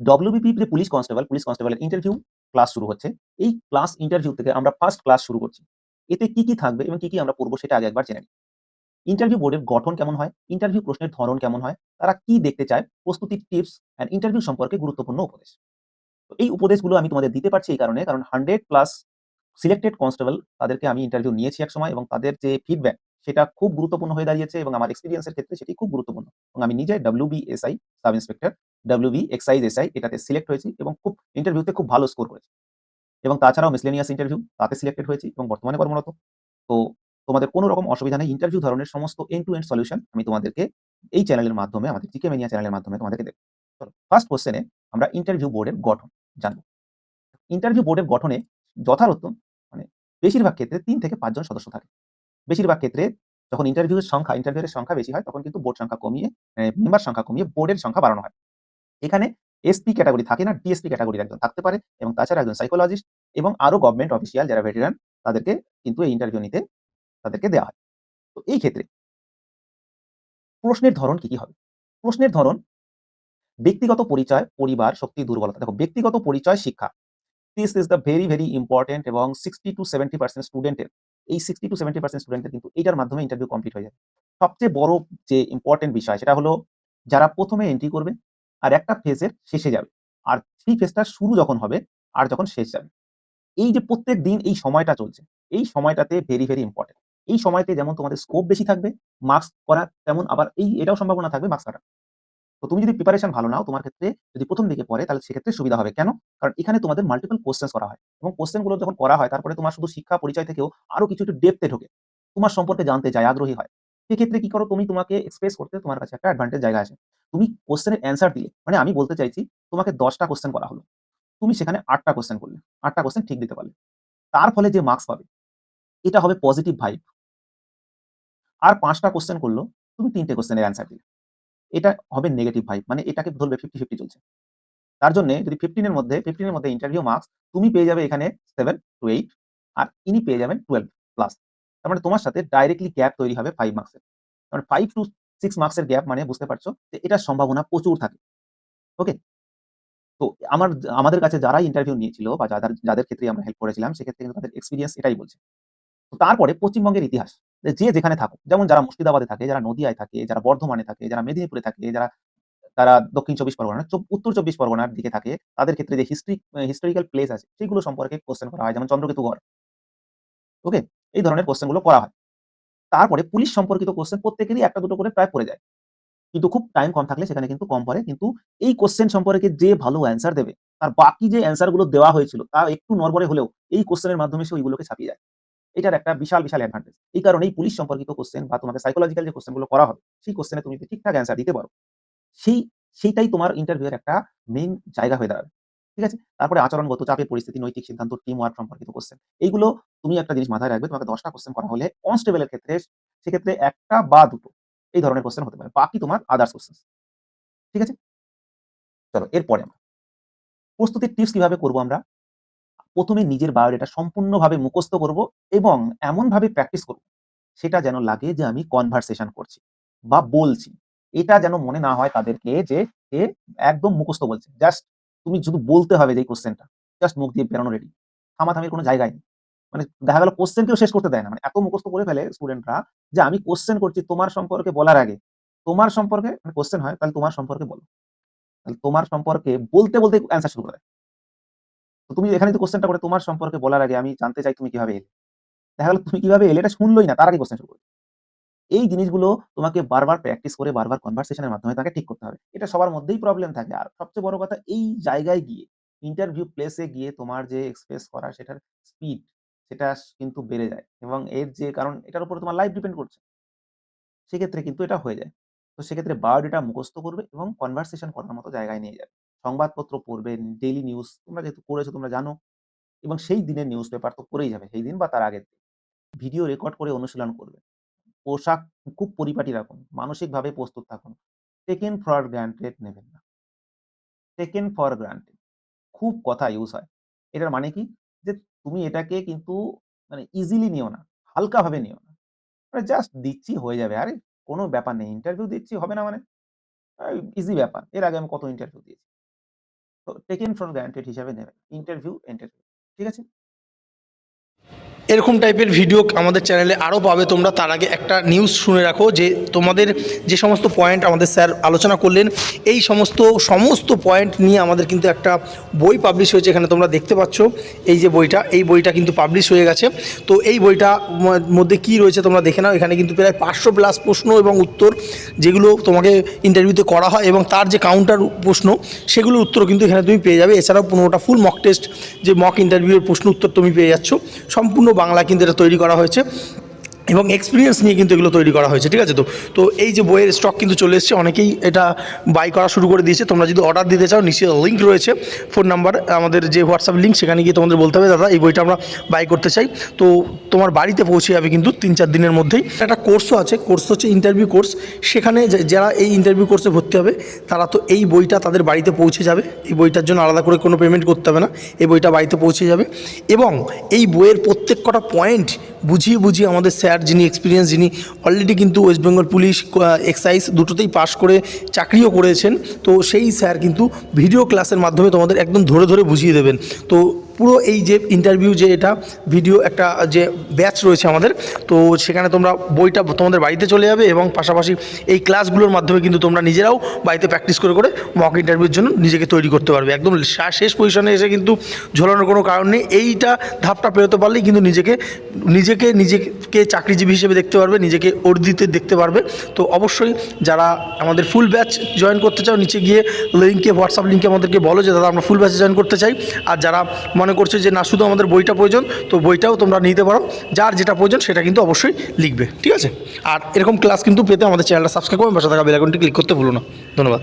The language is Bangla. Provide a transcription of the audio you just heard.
ডব্লিউবিপি পুলিশ কনস্টেবল, পুলিশ কনস্টেবলের ইন্টারভিউ ক্লাস শুরু হচ্ছে। এই ক্লাস ইন্টারভিউ থেকে আমরা ফার্স্ট ক্লাস শুরু করছি। এতে কি, কি থাকবে এবং কি, কি আমরা পড়ব সেটা আগে একবার জেনে নিই। ইন্টারভিউ বোর্ডের গঠন কেমন হয়, ইন্টারভিউ প্রশ্নের ধরন কেমন হয়, তারা কি দেখতে চায়, প্রস্তুতির টিপস অ্যান্ড ইন্টারভিউ সম্পর্কে গুরুত্বপূর্ণ উপদেশ। তো এই উপদেশগুলো আমি তোমাদের দিতে পারছি এই কারণে কারণ 100 প্লাস সিলেক্টেড কনস্টেবল তাদেরকে আমি ইন্টারভিউ নিয়েছি একসময় এবং তাদের যে ফিডব্যাক সেটা খুব গুরুত্বপূর্ণ হয়ে দাঁড়িয়েছে এবং আমার এক্সপেরিয়েন্স এর ক্ষেত্রে সেটি খুব গুরুত্বপূর্ণ। এবং আমি নিজে WBSI sub inspector, WB excise SI এটাতে সিলেক্ট হয়েছি এবং খুব ইন্টারভিউতে খুব ভালো স্কোর করেছি। এবং তাছাড়াও মিসলেনিয়াস ইন্টারভিউ তাতে সিলেক্টেড হয়েছি এবং বর্তমানে কর্মরত। তো তোমাদের কোনো রকম অসুবিধা নেই। ইন্টারভিউ ধরনের সমস্ত এন্ড টু এন্ড সলিউশন আমি তোমাদেরকে এই চ্যানেলের মাধ্যমে, আমাদের জিকে ম্যানিয়া চ্যানেলের মাধ্যমে তোমাদেরকে দেব। চলো ফার্স্ট কোয়েশ্চেনে আমরা ইন্টারভিউ বোর্ডের গঠন জানব ইন্টারভিউ বোর্ডের গঠনে যথারত মানে বেশিরভাগ ক্ষেত্রে তিন থেকে ৫ জন সদস্য থাকে। বেশিরভাগ ক্ষেত্রে যখন ইন্টারভিউয়ের সংখ্যা ইন্টারভিউয়ের সংখ্যা বেশি হয়, তখন কিন্তু বোর্ড সংখ্যা কমিয়ে মেম্বার সংখ্যা কমিয়ে বোর্ডের সংখ্যা বাড়ানো হয়। এখানে এসপি ক্যাটাগরি থাকে না, ডিএসপি ক্যাটেগরির একজন থাকতে পারে এবং তাছাড়া একজন সাইকোলজিস্ট এবং আরও গভর্নমেন্ট অফিসিয়াল যারা ভেটেরান তাদেরকে কিন্তু এই ইন্টারভিউ নিতে তাদেরকে দেয়া হয়। তো এই ক্ষেত্রে প্রশ্নের ধরন কি, কি হবে? প্রশ্নের ধরন ব্যক্তিগত পরিচয়, পরিবার, শক্তি, দুর্বলতা। দেখো ব্যক্তিগত পরিচয় শিক্ষা। This is the very, very important এবং 60-70% স্টুডেন্টের এই 60-70% স্টুডেন্টের কিন্তু এইটার মাধ্যমে ইন্টারভিউ কমপ্লিট হয়ে যাবে। সবচেয়ে বড় যে ইম্পর্টেন্ট বিষয় সেটা হলো যারা প্রথমে এন্ট্রি করবে আর একটা ফেজের শেষে যাবে। আর সেই ফেজটা শুরু যখন হবে আর যখন শেষ যাবে। এই যে প্রত্যেক দিন এই সময়টা চলছে, এই সময়টাতে ভেরি, ভেরি ইম্পোর্টেন্ট। এই সময়তে যেমন তোমাদের স্কোপ বেশি থাকবে, মার্কস করার তেমন আবার এই এটাও সম্ভাবনা থাকবে মার্কস কাটার। তো তুমি যদি প্রিপারেশন ভালো নাও তোমার ক্ষেত্রে যদি প্রথম দিকে পড়ে তাহলে সেক্ষেত্রে সুবিধা হবে। কেন? কারণ এখানে তোমাদের মাল্টিপল কোশ্চেন করা হয় এবং কোয়েশ্চেনগুলো যখন করা হয় তারপরে তোমার শুধু শিক্ষা পরিচয় থেকেও আরও কিছু একটু ডেপথ এ ঢোকে। তোমার সম্পর্কে জানতে চায়, আগ্রহী হয়। সেক্ষেত্রে কি করো তুমি তোমাকে এক্সপ্রেস করতে তোমার কাছে একটা অ্যাডভান্টেজ জায়গা আছে। তুমি কোশ্চেনের অ্যান্সার দিলে মানে আমি বলতে চাইছি তোমাকে ১০ টা কোয়েশ্চেন করা হলো। তুমি সেখানে আটটা কোশ্চেন করলে। ৮ টা কোয়েশ্চেন ঠিক দিতে পারলে। তার ফলে যে মার্কস পাবে এটা হবে পজিটিভ ভাইব। আর ৫ টা কোয়েশ্চেন করল, তুমি তিনটে কোশ্চেনের অ্যান্সার দিলে। এটা হবে নেগেটিভ ভাইব। মানে এটাকে ধরবে 50-50 চলছে। তার জন্যে যদি ফিফটিনের মধ্যে ফিফটিনের মধ্যে ইন্টারভিউ মার্কস তুমি পেয়ে যাবে এখানে সেভেন টু এইট আর ইনি পেয়ে যাবেন 12 প্লাস। তার মানে তোমার সাথে ডাইরেক্টলি গ্যাপ তৈরি হবে 5 মার্কসের। মানে 5 টু 6 মার্কসের গ্যাপ মানে বুঝতে পারছ যে এটার সম্ভাবনা প্রচুর থাকে। ওকে? তো আমার আমাদের কাছে যারা ইন্টারভিউ নিয়েছিল বা যাদের যাদের ক্ষেত্রে আমরা হেল্প করেছিলাম সেক্ষেত্রে কিন্তু তাদের এক্সপেরিয়েন্স এটাই বলছে। তো তারপরে পশ্চিমবঙ্গের ইতিহাস। যে যেখানে থাকুক। যেমন যারা মুর্শিদাবাদে থাকে, যারা নদিয়ায় থাকে, যারা বর্ধমানে থাকে, যারা মেদিনীপুরে থাকে, যারা তারা দক্ষিণ চব্বিশ পরগনা, উত্তর চব্বিশ পরগনার দিকে থাকে, তাদের ক্ষেত্রে যে হিস্ট্রি হিস্টোরিক্যাল প্লেস আছে সেগুলো সম্পর্কে কোয়েশ্চেন করা হয়। যেমন চন্দ্রকেতুগড়। ওকে? এই ধরনের কোয়েশ্চেনগুলো করা হয়। তারপরে পুলিশ সম্পর্কিত কোশ্চেন প্রত্যেকেরই একটা দুটো করে প্রায় পড়ে যায়। কিন্তু খুব টাইম কম থাকলে সেখানে কিন্তু কম পড়ে। কিন্তু এই কোশ্চেন সম্পর্কে যে ভালো অ্যান্সার দেবে, তার বাকি যে অ্যান্সারগুলো দেওয়া হয়েছিল তা একটু নরবরে হলেও এই কোয়েশ্চেন এর মাধ্যমে সে ওইগুলোকে ছাপিয়ে যায়। এটার একটা বিশাল, বিশাল অ্যাডভান্টেজ। এই কারণে এই পুলিশ সম্পর্কিত কোশ্চেন বা তোমাকে সাইকোলজিক্যাল যে কোয়েশ্চেনগুলো করা হবে, সেই কোশ্চেনে তুমি ঠিকঠাক অ্যান্সার দিতে পারো, সেই সেইটাই তোমার ইন্টারভিউ এর একটা মেইন জায়গা হয়ে দাঁড়াবে। ঠিক আছে? তারপরে আচরণগত চাপের পরিস্থিতি, নৈতিক সিদ্ধান্ত, টিম ওয়ার্ক সম্পর্কিত কোয়েশ্চেন। এইগুলো তুমি একটা জিনিস মাথায় রাখবে তোমাকে ১০ টা কোয়েশ্চেন করা হলে কনস্টেবল এর ক্ষেত্রে সেক্ষেত্রে ১ টা বা ২ টো এই ধরনের কোয়েশ্চেন হতে পারে। বাকি তোমার আদার্স কোয়েশ্চেনস। ঠিক আছে? চলো এরপরে আমরা প্রস্তুতির টিপস কীভাবে করব আমরা? ১ম এ নিজের বায়োডাটা সম্পূর্ণভাবে মুখস্থ করব এবং এমনভাবে প্র্যাকটিস করব, সেটা যেন লাগে যে আমি কনভারসেশন করছি বা বলছি। এটা যেন মনে না হয় তাদেরকে যে একদম মুখস্থ বলছে। জাস্ট তুমি শুধু বলতে হবে যে এই কোয়েশ্চেনটা। জাস্ট মুখ দিয়ে বেরোনো রেডি। থামাথামির কোনো জায়গায় নেই। মানে দেখা গেল কোয়েশ্চেন কেও শেষ করতে দেয় না। মানে এত মুখস্থ করে ফেলে স্টুডেন্টরা যে আমি কোয়েশ্চেন করছি তোমার সম্পর্কে বলার আগে, তোমার সম্পর্কে মানে কোশ্চেন হয় তাহলে তোমার সম্পর্কে বলো। তাহলে তোমার সম্পর্কে বলতে, বলতে অ্যান্সার শুরু করে তো তুমি এখানে যদি কোয়েশ্চেনটা করে তোমার সম্পর্কে বলার আগে আমি জানতে চাই তুমি কীভাবে এলে? দেখা গেল তুমি কীভাবে এলে এটা শুনলই না তার আগে কোয়েশ্চেন শুরু করে এই জিনিসগুলো তোমাকে বারবার প্র্যাকটিস করে বারবার কনভারসেশন এর মাধ্যমে তাকে ঠিক করতে হবে। এটা সবার মধ্যেই প্রবলেম থাকে। আর সবচেয়ে বড় কথা এই জায়গায় গিয়ে ইন্টারভিউ প্লেস গিয়ে তোমার যে এক্সপ্রেস করা সেটার স্পিড সেটা কিন্তু বেড়ে যায় এবং এর যে কারণ এটার উপরে তোমার লাইফ ডিপেন্ড করছে। সেক্ষেত্রে কিন্তু এটা হয়ে যায়। তো সেক্ষেত্রে বায়োডাটা মুখস্থ করবে এবং কনভারসেশন করার মতো জায়গায় নিয়ে যাবে। সংবাদপত্র পড়বে, ডেইলি নিউজ তোমরা যেহেতু পড়েছো তোমরা জানো এবং সেই দিনের নিউজ পেপার তো পড়েই যাবে সেই দিন বা তার আগের দিন। ভিডিও রেকর্ড করে অনুশীলন করবে। পোশাক খুব পরিপাটি রাখুন। মানসিকভাবে প্রস্তুত থাকুন। টেকেন ফর গ্রান্টেড নেবেন না। টেকেন ফর গ্রান্টেড খুব কথা ইউজ হয়। এটার মানে কি? যে তুমি এটাকে কিন্তু মানে ইজিলি নিও না। হালকাভাবে নিও না। মানে জাস্ট দিচ্ছি, হয়ে যাবে। আরে, কোনো ব্যাপার নেই। ইন্টারভিউ দিচ্ছি, হবে না মানে? ইজি ব্যাপার। এর আগে আমি কত ইন্টারভিউ দিয়েছি। তো টেকেন ফর গ্রান্টেড হিসাবে নেবেন ইন্টারভিউ ইন্টারভিউ ঠিক আছে এরকম টাইপের ভিডিও আমাদের চ্যানেলে আরও পাবে। তোমরা তার আগে একটা নিউজ শুনে রাখো যে তোমাদের যে সমস্ত পয়েন্ট আমাদের স্যার আলোচনা করলেন, এই সমস্ত সমস্ত পয়েন্ট নিয়ে আমাদের কিন্তু একটা বই পাবলিশ হয়েছে এখানে তোমরা দেখতে পাচ্ছ। এই যে বইটা, এই বইটা কিন্তু পাবলিশ হয়ে গেছে। তো এই বইটা মধ্যে কি রয়েছে তোমরা দেখে নাও। এখানে কিন্তু প্রায় পাঁচশো প্লাস প্রশ্ন এবং উত্তর যেগুলো তোমাকে ইন্টারভিউতে করা হয় এবং তার যে কাউন্টার প্রশ্ন, সেগুলোর উত্তর কিন্তু এখানে তুমি পেয়ে যাবে। এছাড়াও পনেরোটা ফুল মক টেস্ট যে মক ইন্টারভিউয়ের প্রশ্ন উত্তর তুমি পেয়ে যাচ্ছ। সম্পূর্ণ বাংলা কিন্তু এটা তৈরি করা হয়েছে এবং এক্সপিরিয়েন্স নিয়ে কিন্তু এগুলো তৈরি করা হয়েছে, ঠিক আছে তো? তো এই যে বইয়ের স্টক কিন্তু চলে এসেছে, অনেকেই এটা বাই করা শুরু করে দিয়েছে। তোমরা যদি অর্ডার দিতে চাও, নিচে লিঙ্ক রয়েছে ফোন নাম্বার আমাদের যে হোয়াটসঅ্যাপ লিঙ্ক সেখানে গিয়ে তোমাদের বলতে হবে, দাদা, এই বইটা আমরা বাই করতে চাই। তো তোমার বাড়িতে পৌঁছে যাবে কিন্তু তিন চার দিনের মধ্যেই। একটা কোর্সও আছে কোর্স হচ্ছে ইন্টারভিউ কোর্স সেখানে যারা এই ইন্টারভিউ কোর্সে ভর্তি হবে, তারা তো এই বইটা তাদের বাড়িতে পৌঁছে যাবে। এই বইটার জন্য আলাদা করে কোনো পেমেন্ট করতে হবে না। এই বইটা বাড়িতে পৌঁছে যাবে। এবং এই বইয়ের প্রত্যেক কটা পয়েন্ট বুঝিয়ে বুঝিয়ে আমাদের স্যার যিনি এক্সপিরিয়েন্স যিনি অলরেডি কিন্তু ওয়েস্ট বেঙ্গল পুলিশ এক্সাইজ দুটোতেই পাশ করে চাকরিও করেছেন। তো সেই স্যার কিন্তু ভিডিও ক্লাসের মাধ্যমে তোমাদের একদম ধরে ধরে বুঝিয়ে দেবেন। তো পুরো এই যে ইন্টারভিউ যে এটা ভিডিও একটা, যে ব্যাচ রয়েছে আমাদের, তো সেখানে তোমরা বইটা তোমাদের বাড়িতে চলে যাবে এবং পাশাপাশি এই ক্লাসগুলোর মাধ্যমে কিন্তু তোমরা নিজেরাও বাড়িতে প্র্যাকটিস করে করে মক ইন্টারভিউর জন্য নিজেকে তৈরি করতে পারবে। একদম শেষ পজিশনে এসে কিন্তু ঝোলানোর কোনো কারণ নেই। এইটা ধাপটা পেরোতে পারলেই কিন্তু নিজেকে নিজেকে নিজেকে চাকরিজীবী হিসেবে দেখতে পারবে, নিজেকে অর্জিতে দেখতে পারবে। তো অবশ্যই যারা আমাদের ফুল ব্যাচ জয়েন করতে চাও, নিচে গিয়ে লিঙ্কে হোয়াটসঅ্যাপ লিঙ্কে আমাদেরকে বলো যে, দাদা, আমরা ফুল ব্যাচে জয়েন করতে চাই। আর যারা মনে করছে যে না, শুধু আমাদের বইটা প্রয়োজন, তো বইটাও তোমরা নিতে পারো। যার যেটা প্রয়োজন সেটা কিন্তু অবশ্যই লিখবে, ঠিক আছে? আর এরকম ক্লাস কিন্তু পেতে আমাদের চ্যানেলটা সাবস্ক্রাইব করবেন পাশে থাকা বেলাকনটি ক্লিক করতে ভুলো না। ধন্যবাদ।